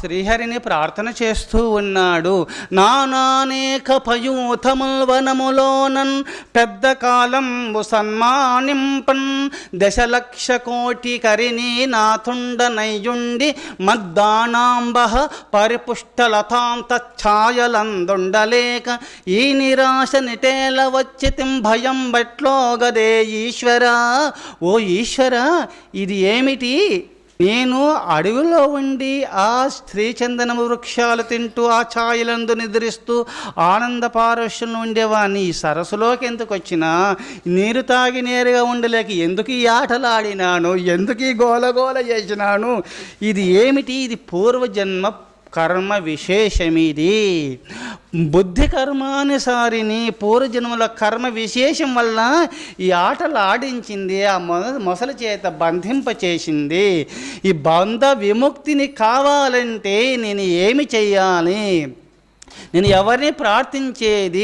శ్రీహరిని ప్రార్థన చేస్తూ ఉన్నాడు. నానానేక పయూథముల్ వనములోనన్ పెద్ద కాలం సన్మానింపన్ దశలక్ష కోటి కరిని నాథుండ నయ్యుండి మద్దానాంబ పరిపుష్టలతాం తఛాయలందుండలేక ఈ నిరాశ నిటేల వచ్చితిం భయం బట్లోగదే ఈశ్వరా. ఓ ఈశ్వర ఇది ఏమిటి? నేను అడవిలో ఉండి ఆ స్త్రీ చందన వృక్షాలు తింటూ ఆ ఛాయలందు నిద్రిస్తూ ఆనంద పారవశ్యంలో ఉండేవాడిని ఈ సరస్సులోకి ఎందుకు వచ్చినా నీరు తాగి నేరుగా ఉండలేక ఎందుకు ఈ ఆటలాడినాను? ఎందుకు ఈ గోలగోల చేసినాను? ఇది ఏమిటి? ఇది పూర్వజన్మ కర్మ విశేషమిది. బుద్ధి కర్మానుసారిని పూర్వజన్మల కర్మ విశేషం వల్ల ఈ ఆటలు ఆడించింది ఆ మొ మొసలి చేత బంధింప చేసింది. ఈ బంధ విముక్తిని కావాలంటే నేను ఏమి చెయ్యాలి? నేను ఎవరిని ప్రార్థించేది?